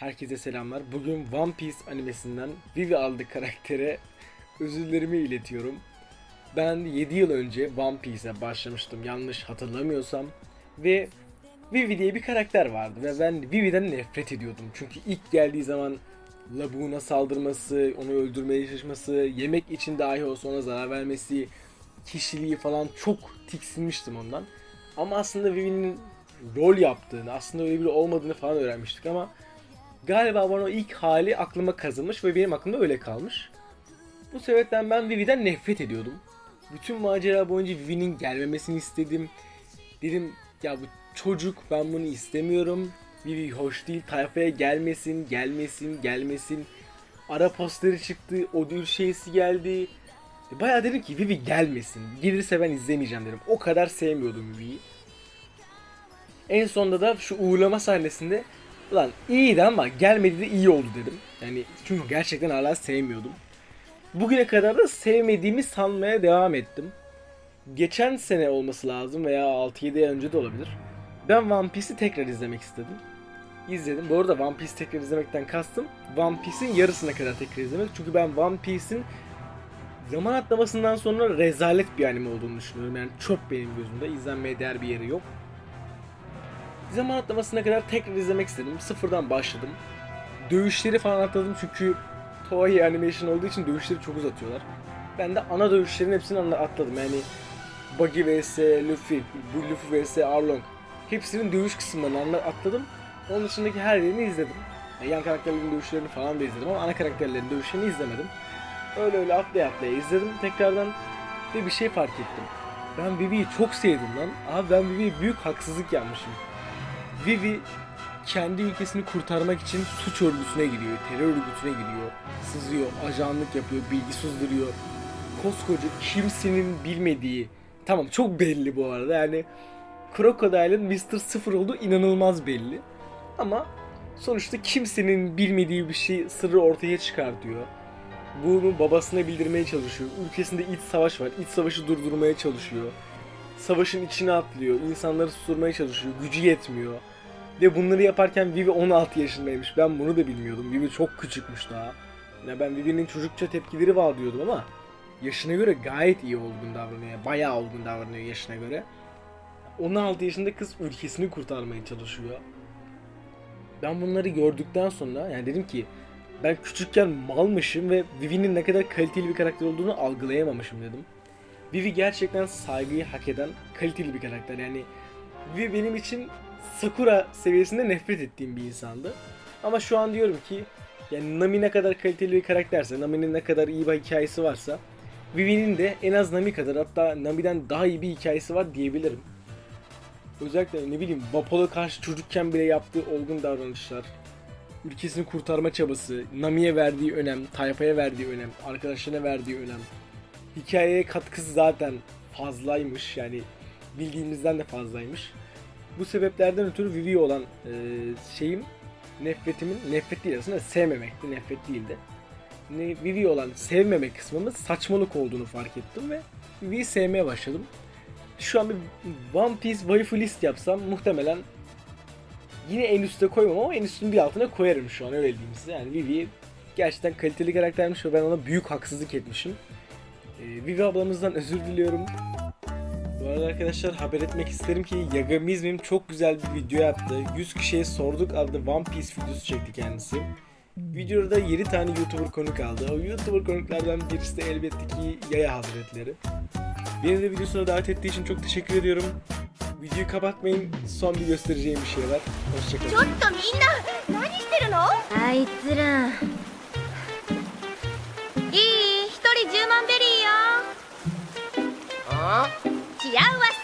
Herkese selamlar. Bugün One Piece animesinden Vivi adlı karaktere özürlerimi iletiyorum. Ben 7 yıl önce One Piece'e başlamıştım yanlış hatırlamıyorsam. Ve Vivi diye bir karakter vardı ve ben Vivi'den nefret ediyordum. Çünkü ilk geldiği zaman Labuğuna saldırması, onu öldürmeye çalışması, yemek için dahi olsa ona zarar vermesi, kişiliği falan çok tiksinmiştim ondan. Ama aslında Vivi'nin rol yaptığını, aslında öyle biri olmadığını falan öğrenmiştik ama galiba bana o ilk hali aklıma kazınmış ve benim aklımda öyle kalmış. Bu sebepten ben Vivi'den nefret ediyordum. Bütün macera boyunca Vivi'nin gelmemesini istedim. Dedim ya bu çocuk ben bunu istemiyorum. Vivi hoş değil tayfaya gelmesin, gelmesin, gelmesin. Ara posteri çıktı, ödül şeysi geldi. Bayağı dedim ki Vivi gelmesin. Gelirse ben izlemeyeceğim dedim. O kadar sevmiyordum Vivi'yi. En sonunda da şu uğurlama sahnesinde Ulan iyiydi ama gelmedi de iyi oldu dedim. Yani çünkü gerçekten hala sevmiyordum. Bugüne kadar da sevmediğimi sanmaya devam ettim. Geçen sene olması lazım veya 6-7 ay önce de olabilir. Ben One Piece'i tekrar izlemek istedim. İzledim. Bu arada One Piece tekrar izlemekten kastım One Piece'in yarısına kadar tekrar izlemek. Çünkü ben One Piece'in zaman atlamasından sonra rezalet bir anime olduğunu düşünüyorum. Yani çöp benim gözümde. İzlenmeye değer bir yeri yok. Zaman atlamasına kadar tekrar izlemek istedim. Sıfırdan başladım. Dövüşleri falan atladım çünkü Toei Animation olduğu için dövüşleri çok uzatıyorlar. Ben de ana dövüşlerin hepsini atladım. Yani Buggy vs Luffy, Luffy vs Arlong. Hepsinin dövüş kısımlarını atladım. Onun dışındaki her yerini izledim. Yani yan karakterlerin dövüşlerini falan da izledim ama ana karakterlerin dövüşlerini izlemedim. Öyle öyle atlaya atlaya izledim tekrardan ve bir şey fark ettim. Ben Vivi'yi çok sevdim lan. Abi ben Vivi'ye büyük haksızlık yapmışım. Vivi kendi ülkesini kurtarmak için suç örgütüne gidiyor, terör örgütüne gidiyor, sızıyor, ajanlık yapıyor, bilgi sızdırıyor. Koskoca kimsenin bilmediği, tamam çok belli bu arada yani Crocodile'ın Mr. Sıfır olduğu inanılmaz belli. Ama sonuçta kimsenin bilmediği bir şey sırrı ortaya çıkartıyor. Bunu babasına bildirmeye çalışıyor. Ülkesinde iç savaş var. İç savaşı durdurmaya çalışıyor. Savaşın içine atlıyor. insanları susturmaya çalışıyor. Gücü yetmiyor. Ve bunları yaparken Vivi 16 yaşındaymış. Ben bunu da bilmiyordum. Vivi çok küçükmüş daha. Ya ben Vivi'nin çocukça tepkileri var diyordum ama yaşına göre gayet iyi olgun davranıyor. Bayağı olgun davranıyor yaşına göre. 16 yaşında kız ülkesini kurtarmaya çalışıyor. Ben bunları gördükten sonra yani dedim ki ben küçükken malmışım ve Vivi'nin ne kadar kaliteli bir karakter olduğunu algılayamamışım dedim. Vivi gerçekten saygıyı hak eden kaliteli bir karakter. Yani Vivi benim için Sakura seviyesinde nefret ettiğim bir insandı. Ama şu an diyorum ki yani Nami ne kadar kaliteli bir karakterse, Nami'nin ne kadar iyi bir hikayesi varsa Vivi'nin de en az Nami kadar hatta Nami'den daha iyi bir hikayesi var diyebilirim. Özellikle ne bileyim Vapol'a karşı çocukken bile yaptığı olgun davranışlar, ülkesini kurtarma çabası, Nami'ye verdiği önem, tayfaya verdiği önem, arkadaşlarına verdiği önem, hikayeye katkısı zaten fazlaymış yani bildiğimizden de fazlaymış. Bu sebeplerden ötürü Vivi'ye olan e, şeyim nefretimin nefret değil aslında sevmemekti nefret değildi. Ne, Vivi'ye olan sevmeme kısmımın saçmalık olduğunu fark ettim ve Vivi'yi sevmeye başladım. Şu an bir One Piece waifu list yapsam muhtemelen yine en üste koymam ama en üstün bir altına koyarım şu an öyle diyeyim size. Yani Vivi gerçekten kaliteli karaktermiş ve ben ona büyük haksızlık etmişim. Ee, Vivi ablamızdan özür diliyorum. Bu arada arkadaşlar haber etmek isterim ki Yagamizmim çok güzel bir video yaptı. 100 kişiye sorduk adlı One Piece videosu çekti kendisi. Videoda 7 tane YouTuber konuk aldı. O YouTuber konuklardan birisi de elbette ki Yaya Hazretleri. Beni de videosuna davet ettiği için çok teşekkür ediyorum. Videoyu kapatmayın. Son bir göstereceğim bir şey var. Hoşçakalın. ちょっとみんな何してるのあいつら いい